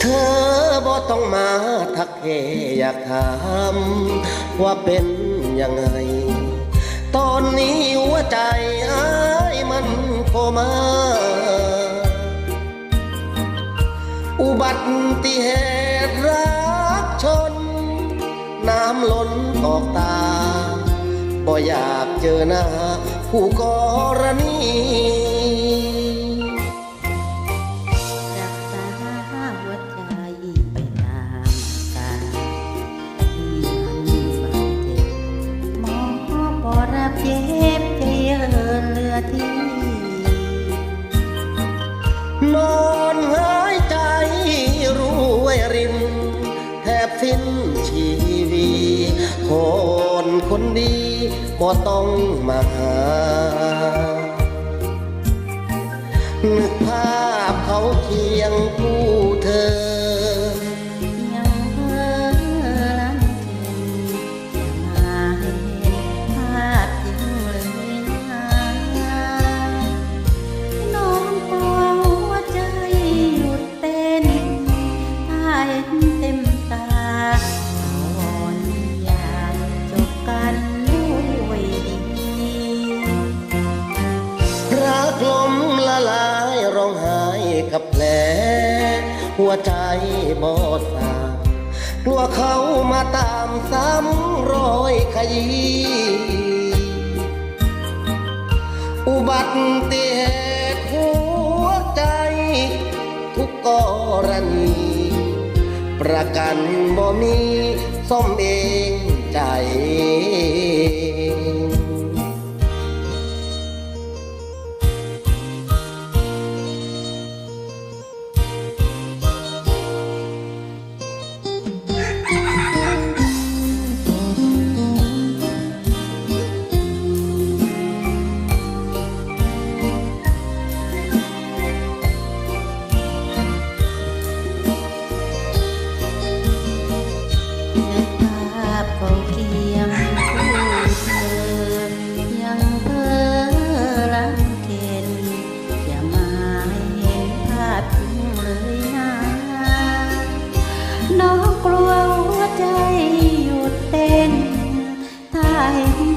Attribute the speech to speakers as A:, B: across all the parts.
A: เธอบ่ต้องมาทักเฮอยากถามว่าเป็นยังไง ตอนนี้หัวใจอ้ายมันโคมา อุบัติเหตุรักชน น้ำล้นออกตา บ่อยากเจอหน้าผู้กรณี คนคนดีบ่ต้องมาหา นึกภาพเขาเคียงคู่
B: กับ
A: แผลหัวใจบอดสางกลัวเขามาตามซ้ำรอยขยี้อุบัติเหตุหัวใจ ทุกกรณี ประกันบ่มีซ่อมเองใจ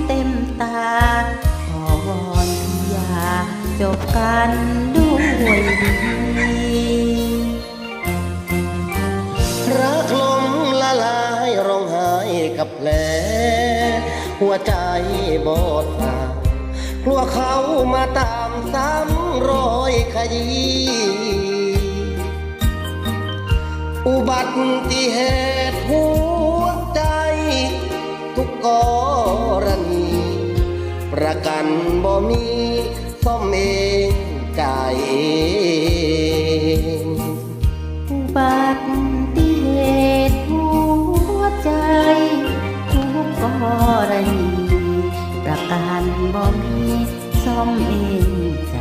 B: เต็มตา ขอวอนอย่าจบกันด้วยดี
A: รักลมละลายร้องไห้กับแผลหัวใจบอดสางกลัวเขามาตามซ้ำรอยขยี้อุบัติเหตุหัวใจทุกกรณี ประกันบ่มีซ่อมเองใจายเอง
B: อุบัติเหตุหัวใจทุกกรณีประกันบ่มีซ่อมเอง